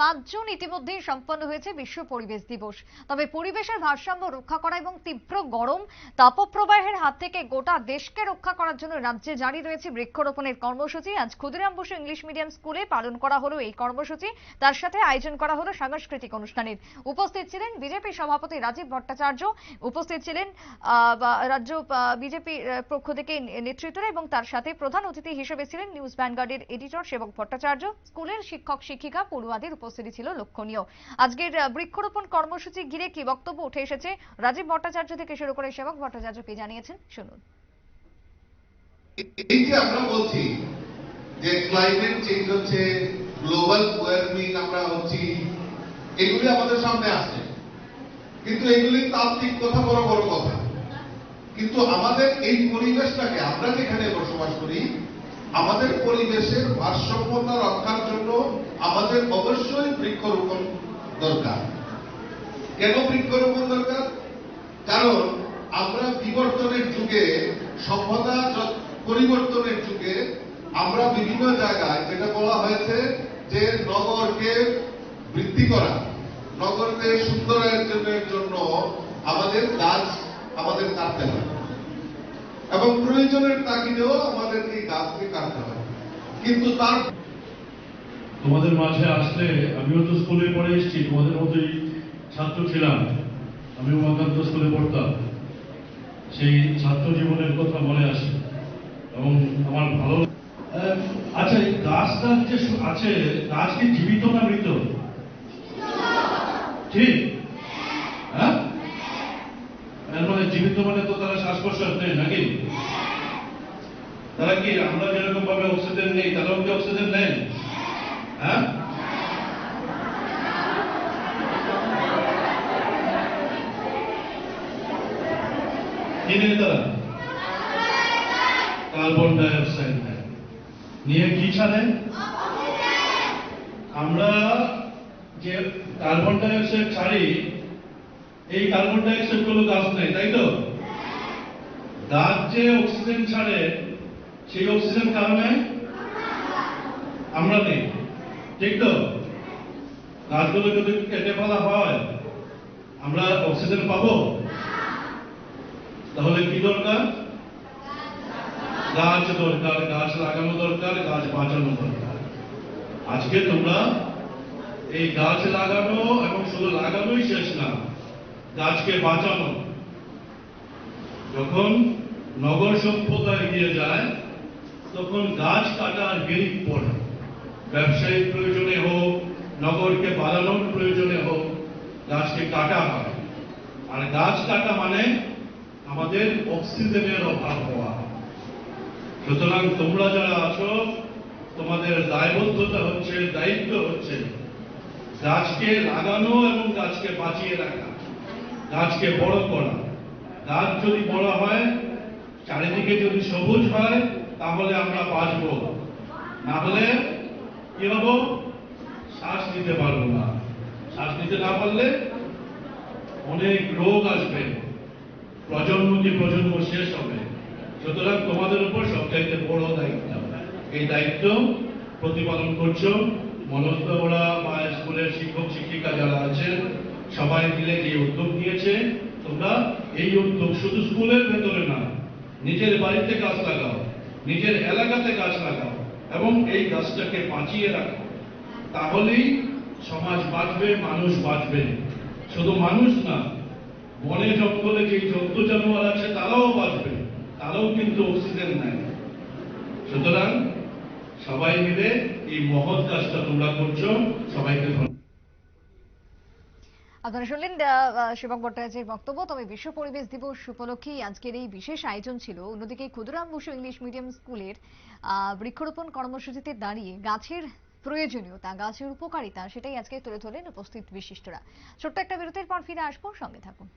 পাঁচজন ইতিমধ্যেই সম্পন্ন হয়েছে বিশ্ব পরিবেশ দিবস। তবে পরিবেশের ভারসাম্য রক্ষা করা এবং তীব্র গরম তাপপ্রবাহের হাত থেকে গোটা দেশকে রক্ষা করার জন্য রাজ্যে জারি রয়েছে বৃক্ষরোপণের কর্মসূচি। আজ ক্ষুদিরাম বসু ইংলিশ মিডিয়াম স্কুলে পালন করা হলো এই কর্মসূচি। তার সাথে আয়োজন করা হলো সাংস্কৃতিক অনুষ্ঠানের। উপস্থিত ছিলেন বিজেপি সভাপতি রাজীব ভট্টাচার্য। উপস্থিত ছিলেন রাজ্য বিজেপি পক্ষ থেকে নেতৃত্বরা এবং তার সাথে প্রধান অতিথি হিসেবে ছিলেন নিউজ ভ্যানগার্ডের এডিটর সেবক ভট্টাচার্য। স্কুলের শিক্ষক শিক্ষিকা পড়ুয়াদের উপস্থিতি ছিল লক্ষণীয়। আজকের বৃক্ষরোপণ কর্মসূচি ঘিরে কি বক্তব্য উঠে এসেছে? রাজীব ভট্টাচার্য থেকে শুরু করে সেবক ভট্টাচার্য কি জানিয়েছেন? শুনুন। এই যে আমরা বলছি যে ক্লাইমেট চেঞ্জ হচ্ছে গ্লোবাল ওয়ার্মিং আমরা হচ্ছি, এগুলি আমাদের সামনে আসছে। কিন্তু এগুলি তাত্ত্বিক কথা বড় বড় কথা। কিন্তু আমাদের এই পরিবেশটাকে আমরা যেখানে বসবাস করি, আমাদের পরিবেশের ভারসাম্যতা রক্ষার জন্য আমাদের অবশ্যই বৃক্ষরোপণ দরকার। কেন বৃক্ষরোপণ দরকার? কারণ আমরা বিবর্তনের যুগে, সভ্যতা পরিবর্তনের যুগে, আমরা বিভিন্ন জায়গায় যেটা বলা হয়েছে যে নগরকে বৃদ্ধি করা, নগরকে সুন্দরায়নের জন্য আমাদের গাছ আমাদের কাটতে হয়। এবং প্রয়োজনের তাগিদেও আমাদের এই গাছকে কাটতে হয়। কিন্তু তার তোমাদের মাঝে আসলে আমিও তো স্কুলে পড়ে এসেছি, তোমাদের মতোই ছাত্র ছিলাম। আমি উমাকান্ত স্কুলে পড়তাম। সেই ছাত্র জীবনের কথা মনে আসে এবং আমার ভালো আচ্ছা এই গাছটা যে আছে গাছ কি জীবিত না মৃত? ঠিক? হ্যাঁ? মানে জীবিত মানে তো তারা শ্বাস প্রশ্বাস নেই, নাকি? তারা কি আমরা যেরকম ভাবে অক্সিজেন নেই, তারাও কি অক্সিজেন নেন কার্বন ডাই অক্সাইড নেয়। নিয়ে কি ছাড়ে? আমরা যে কার্বন ডাই অক্সাইড ছাড়ি, এই কার্বন ডাই অক্সাইডগুলো গাছ নেই, তাই তো? গাছ যে অক্সিজেন ছাড়ে, সেই অক্সিজেন কারণে আমরা নেই। ঠিক তো? গাছগুলো যদি কেটে ফেলা হয়, আমরা অক্সিজেন পাবো? তাহলে কি দরকার? গাছ দরকার, গাছ লাগানো দরকার, গাছ বাঁচানো দরকার। আজকে তোমরা এই গাছ লাগানো এবং শুধু লাগানোই শেষ না, গাছকে বাঁচানো। যখন নগর সভ্যতা এগিয়ে যায়, তখন গাছ কাটার হিড়িক পড়ে। ব্যবসায়িক প্রয়োজনে হোক, নগরকে বাড়ানোর প্রয়োজনে হোক, গাছকে কাটা হয়। আর গাছ কাটা মানে আমাদের অক্সিজেনের অভাব হওয়া। সুতরাং তোমরা যারা আছো, তোমাদের দায়বদ্ধতা হচ্ছে, দায়িত্ব হচ্ছে গাছকে লাগানো এবং গাছকে বাঁচিয়ে রাখা, গাছকে বড় করা। গাছ যদি বড় হয়, চারিদিকে যদি সবুজ হয়, তাহলে আমরা বাঁচব। না হলে কি হব শ্বাস নিতে পারব না। শ্বাস নিতে না পারলে অনেক রোগ আসবে। প্রজন্ম কি প্রজন্ম শেষ হবে? সুতরাং তোমাদের উপর সবচাইতে বড় দায়িত্ব। এই দায়িত্ব প্রতিপালন করছ। মনস্ত ওরা বা স্কুলের শিক্ষক, শিক্ষিকা যারা আছেন, সবাই মিলে যে উদ্যোগ নিয়েছে, তোমরা এই উদ্যোগ শুধু স্কুলের ভেতরে না, নিজের বাড়িতে কাজ লাগাও, নিজের এলাকাতে কাজ লাগাও। এবং এই গাছটাকে বাঁচিয়ে রাখো। তাহলেই সমাজ বাঁচবে, মানুষ বাঁচবে। শুধু মানুষ না, বনে জঙ্গলে যে জন্তু জানোয়ার আছে, তারাও বাঁচবে। তারাও কিন্তু অক্সিজেন নেয়। সুতরাং সবাই মিলে এই মহৎ কাজটা তোমরা করছ। সবাইকে আপনারা শুনলেন আহ, ভট্টাচার্যের বক্তব্য। তবে বিশ্ব পরিবেশ দিবস উপলক্ষে আজকের এই বিশেষ আয়োজন ছিল। অন্যদিকে ক্ষুদিরাম বসু ইংলিশ মিডিয়াম স্কুলের বৃক্ষরোপণ কর্মসূচিতে দাঁড়িয়ে গাছের প্রয়োজনীয়তা গাছের উপকারিতা সেটাই আজকে তুলে ধরলেন উপস্থিত বিশিষ্টরা। ছোট্ট একটা বিরতির পর ফিরে আসব। সঙ্গে থাকুন।